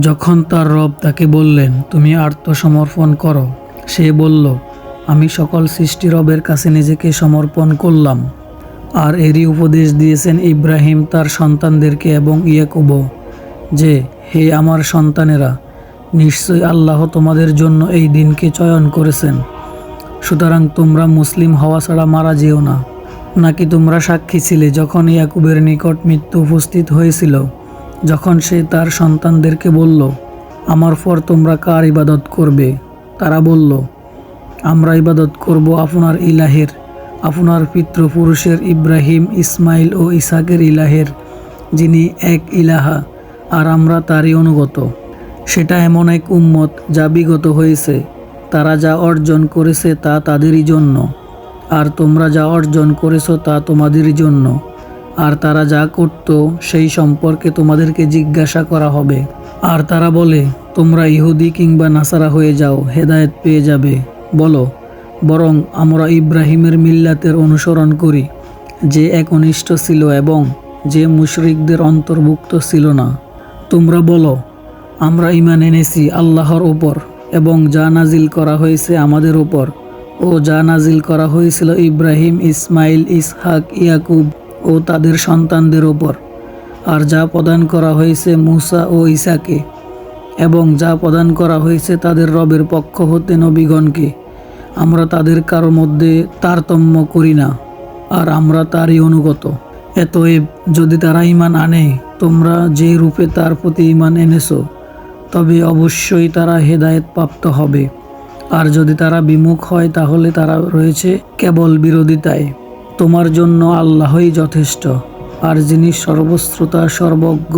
যখন তার রব তাকে বললেন, তুমি আত্মসমর্পণ করো, সে বলল, আমি সকল সৃষ্টি রবের কাছে নিজেকে সমর্পণ করলাম। আর এরই উপদেশ দিয়েছেন ইব্রাহিম তার সন্তানদেরকে এবং ইয়াকুব যে, হে আমার সন্তানেরা নিশ্চয়ই আল্লাহ তোমাদের জন্য এই দিনকে চয়ন করেছেন। সুতরাং তোমরা মুসলিম হওয়া ছাড়া মারা যেও না। নাকি তোমরা সাক্ষী ছিলে যখন ইয়াকুবের নিকট মৃত্যু উপস্থিত হয়েছিল? যখন সে তার সন্তানদেরকে বলল, আমার পর তোমরা কার ইবাদত করবে? তারা বলল, আমরা ইবাদত করব আপনার ইলাহের, আপনার পিতৃপুরুষের ইব্রাহিম, ইসমাইল ও ইসাকের ইলাহের, যিনি এক ইলাহা, আর আমরা তারই অনুগত। সেটা এমন এক উম্মত যা বিগত হয়েছে। তারা যা অর্জন করেছে তা তাদেরই জন্য, আর তোমরা যা অর্জন করেছ তা তোমাদেরই জন্য। আর তারা যা করত, সেই সম্পর্কে তোমাদেরকে জিজ্ঞাসা করা হবে। আর তারা বলে, তোমরা ইহুদি কিংবা নাসারা হয়ে যাও, হেদায়েত পেয়ে যাবে। বলো, বরং আমরা ইব্রাহিমের মিল্লাতের অনুসরণ করি, যে একনিষ্ঠ ছিল এবং যে মুশরিকদের অন্তর্ভুক্ত ছিল না। তোমরা বলো, আমরা ইমান এনেছি আল্লাহর ওপর এবং যা নাজিল করা হয়েছে আমাদের ওপর ও যা নাজিল করা হয়েছিল ইব্রাহিম, ইসমাইল, ইসহাক, ইয়াকুব ও তাদের সন্তানদের ওপর। আর যা প্রদান করা হয়েছে মুসা ও ইসাকে এবং যা প্রদান করা হয়েছে তাদের রবের পক্ষ হতে নবীগণকে, আমরা তাদের কারও মধ্যে তারতম্য করি না, আর আমরা তারই অনুগত। এতএব যদি তারা ইমান আনে, তোমরা যে রূপে তার প্রতি ইমান এনেছো, তবে অবশ্যই তারা হেদায়েত প্রাপ্ত হবে। আর যদি তারা বিমুখ হয়, তাহলে তারা রয়েছে কেবল বিরোধিতায়। তোমার জন্য আল্লাহই যথেষ্ট আর যিনি সর্বশ্রোতা সর্বজ্ঞ